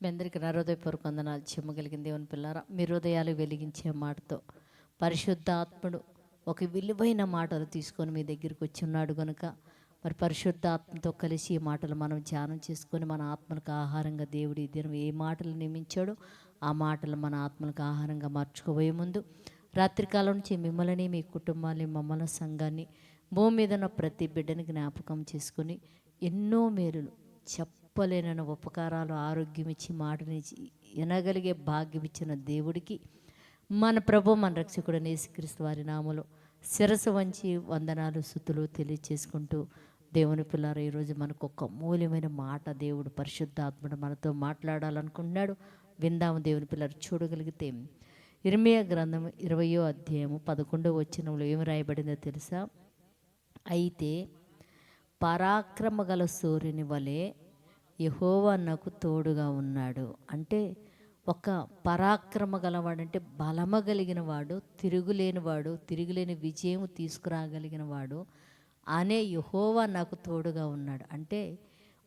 మీ అందరికీ నా హృదయపూర్వక వందనాలు చెమ్మగలిగిన దేవుని పిల్లారా మీ హృదయాలు వెలిగించే మాటతో పరిశుద్ధాత్ముడు ఒక విలువైన మాటలు తీసుకొని మీ దగ్గరికి వచ్చి ఉన్నాడు కనుక మరి పరిశుద్ధాత్మతో కలిసి ఈ మాటలు మనం ధ్యానం చేసుకొని మన ఆత్మలకు ఆహారంగా దేవుడి ఈ దినం ఏ మాటలు నియమించాడో ఆ మాటలు మన ఆత్మలకు ఆహారంగా మార్చుకోబోయే ముందు రాత్రికాలం నుంచి మిమ్మల్ని మీ కుటుంబాన్ని మమ్మల్ని సంఘాన్ని భూమి మీద ఉన్న ప్రతి బిడ్డని జ్ఞాపకం చేసుకొని ఎన్నో మేలులు చెప్పలేనని ఉపకారాలు ఆరోగ్యం ఇచ్చి మాటనిచ్చి వినగలిగే భాగ్యం ఇచ్చిన దేవుడికి మన ప్రభు మన రక్షకుడు నేసుక్రీస్తు వారి నామలో శిరసు వంచి వందనాలు శుతులు తెలియచేసుకుంటూ దేవుని పిల్లారు ఈరోజు మనకు ఒక మూల్యమైన మాట దేవుడు పరిశుద్ధాత్ముడు మనతో మాట్లాడాలనుకుంటున్నాడు. విందాము దేవుని పిల్లలు చూడగలిగితే ఇర్మియా గ్రంథం ఇరవయో అధ్యాయము పదకొండో వచ్చినంలో ఏమి రాయబడిందో తెలుసా? అయితే పరాక్రమ గల సూర్యుని వలె యహోవా నాకు తోడుగా ఉన్నాడు. అంటే ఒక పరాక్రమ గలవాడు అంటే బలమ కలిగిన వాడు తిరుగులేని వాడు తిరుగులేని విజయం తీసుకురాగలిగిన వాడు అనే యహోవా నాకు తోడుగా ఉన్నాడు. అంటే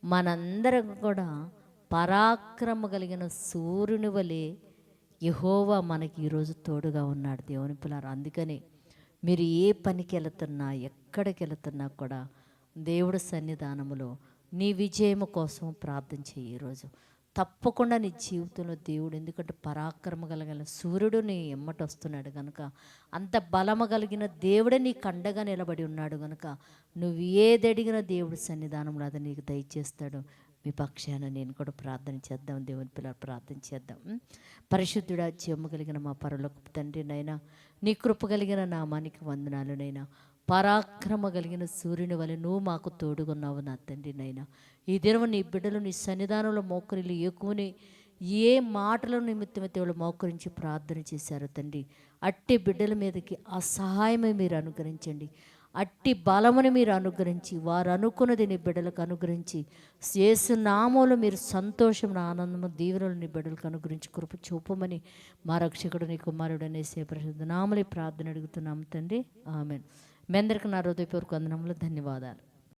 మనందరం కూడా పరాక్రమ కలిగిన సూర్యుని వలె యహోవా మనకి ఈరోజు తోడుగా ఉన్నాడు. దేవుని పిల్లలు అందుకని మీరు ఏ పనికి వెళుతున్నా ఎక్కడికి వెళుతున్నా కూడా దేవుడి సన్నిధానములో నీ విజయము కోసం ప్రార్థన చేయి ఈరోజు తప్పకుండా నీ జీవితంలో దేవుడు ఎందుకంటే పరాక్రమ కలిగిన సూర్యుడు నీ ఎమ్మట వస్తున్నాడు కనుక అంత బలము కలిగిన దేవుడే నీ కండగా నిలబడి ఉన్నాడు కనుక నువ్వు ఏదడిగిన దేవుడి సన్నిధానంలో అది నీకు దయచేస్తాడు. మీ పక్షాన నేను కూడా ప్రార్థన చేద్దాం దేవుని పిల్లలు ప్రార్థన చేద్దాం. పరిశుద్ధుడా చెమ్మ కలిగిన మా పరులకు తండ్రి నైనా నీ కృప కలిగిన నామానికి వందనాలు నైనా. పరాక్రమ కలిగిన సూర్యుని వలె నువ్వు మాకు తోడుగున్నావు నా తండ్రి నైనా ఈ దినం నీ బిడ్డలు నీ సన్నిధానంలో మోకరిలు ఎక్కువని ఏ మాటల నిమిత్తమైతే వాళ్ళు మోకరించి ప్రార్థన చేశారు తండ్రి అట్టి బిడ్డల మీదకి అసహాయమే మీరు అనుగ్రహించండి. అట్టి బలముని మీరు అనుగ్రహించి వారు అనుకున్నది నీ బిడ్డలకు అనుగ్రహించి యేసు మీరు సంతోషం ఆనందము దీవెనలు నీ బిడ్డలకు అనుగ్రహించి కృప చూపమని మా రక్షకుడు నీ కుమారుడు అనేసే ప్రసిద్ధ నామలే ప్రార్థన అడుగుతున్నాం తండ్రి. ఆమెన్. మీ అందరికీ నా హృదయపూర్వక వందనములు ధన్యవాదాలు.